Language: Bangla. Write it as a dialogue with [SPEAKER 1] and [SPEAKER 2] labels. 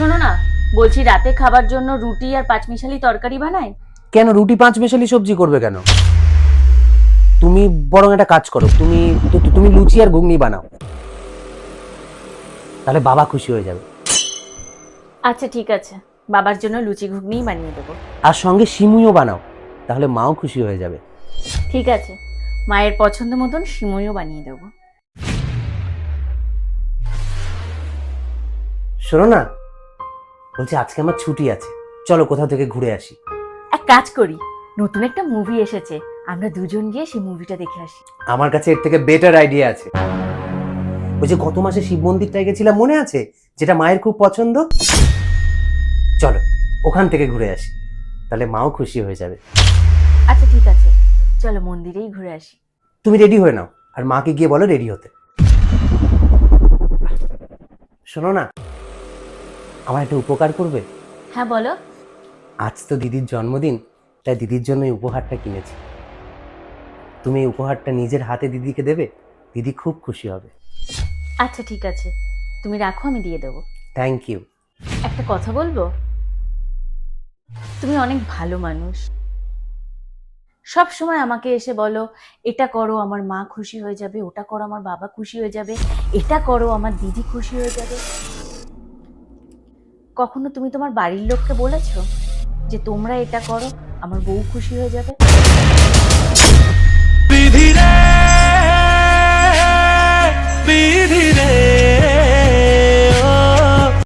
[SPEAKER 1] শোনো না বলছি রাতে খাবার জন্য রুটি আর পাঁচমিশালি তরকারি বানাই
[SPEAKER 2] কেন রুটি পাঁচ মেশালি সবজি করবে কেন? তুমি বরং একটা কাজ করো তুমি তু- তুমি লুচি আর ঘুগনি বানাও। তাহলে বাবা খুশি হয়ে যাবে।
[SPEAKER 1] আচ্ছা ঠিক আছে। বাবার জন্য লুচি ঘুগনিই বানিয়ে দেবো।
[SPEAKER 2] আর সঙ্গে সিমুইও বানাও তাহলে মাও খুশি হয়ে যাবে।
[SPEAKER 1] ঠিক আছে। মায়ের পছন্দ মতন সিমইও বানিয়ে দেবো।
[SPEAKER 2] শোনো না বলছি আজকে আমার ছুটি আছে। চলো কোথাও থেকে ঘুরে আসি।
[SPEAKER 1] এক কাজ করি নতুন একটা মুভি এসেছে আমরা দুজন গিয়ে সেই মুভিটা দেখে আসি।
[SPEAKER 2] আমার কাছে এর থেকে বেটার আইডিয়া আছে। ওই যে গত মাসে শিব মন্দিরটায় গেছিলাম মনে আছে? যেটা মায়ের খুব পছন্দ? চলো ওখান থেকে ঘুরে আসি। তাহলে মাও খুশি হয়ে যাবে।
[SPEAKER 1] আচ্ছা ঠিক আছে। চলো মন্দিরেই ঘুরে আসি।
[SPEAKER 2] তুমি রেডি হয়ে নাও আর মাকে গিয়ে বলো রেডি হতে। শোনো না আমার একটা উপকার করবে?
[SPEAKER 1] হ্যাঁ বলো।
[SPEAKER 2] আজ তো দিদির জন্মদিন তাই দিদির জন্য এই উপহারটা কিনেছি। তুমি এই উপহারটা নিজের হাতে দিদিকে দেবে দিদি খুব খুশি হবে।
[SPEAKER 1] আচ্ছা ঠিক আছে। তুমি রাখো আমি দিয়ে দেবো।
[SPEAKER 2] থ্যাংক ইউ
[SPEAKER 1] একটা কথা বলব? তুমি অনেক ভালো মানুষ। সব সময় আমাকে এসে বলো এটা করো আমার মা খুশি হয়ে যাবে ওটা করো আমার বাবা খুশি হয়ে যাবে এটা করো আমার দিদি খুশি হয়ে যাবে। কখনো তুমি তোমার বাড়ির লোককে বলেছ যে তোমরা এটা করো, আমার বউ খুশি হয়ে যাবে?